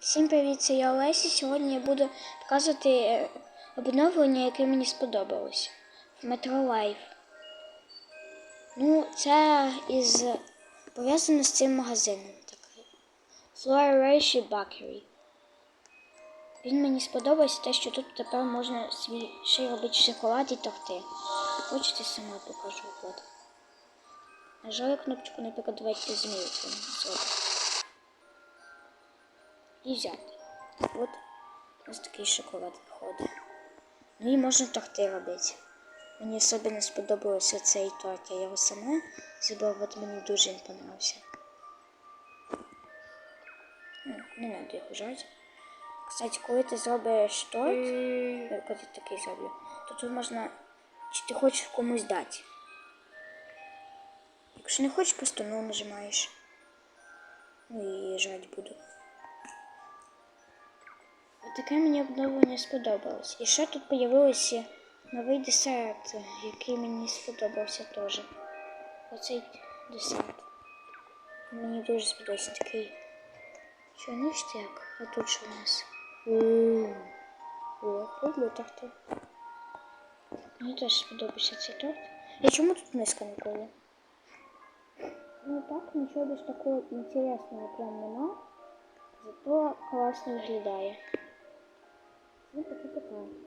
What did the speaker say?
Всім привіт, це я Олеся. Сьогодні я буду показувати е, обновлення, яке мені сподобалось Metro Life. Ну, це із пов'язано з цим магазином. такий. Flora Rishi Bakery. Він мені сподобався те, що тут тепер можна свій ще робити шоколад і торти. Хочете сама покажу от. Нажала кнопочку, наприклад, давайте змінити. І взяти. От ось такий шоколад виходить. Ну і можна торти робити. Мені особливо сподобався цей торт, я його сама зробила, от мені дуже він понравився. Ну, не треба його жати. Кстати, коли ти зробиш торт, я коли ти такий зроблю, то тут можна, чи ти хочеш комусь дати. Якщо не хочеш, просто ну нажимаєш. Ну і жать буду. Таке мені обновлення сподобалось. І ще тут з'явився новий десерт, який мені сподобався теж. Оцей десерт. Мені дуже сподобався такий чорништяк. А тут що у нас? О, люблю торти. Мені теж сподобався цей торт. І чому тут миска ніколи? Ну так, нічого більш такого інтересного прям нема. Зато класно виглядає. Ну, таке таке.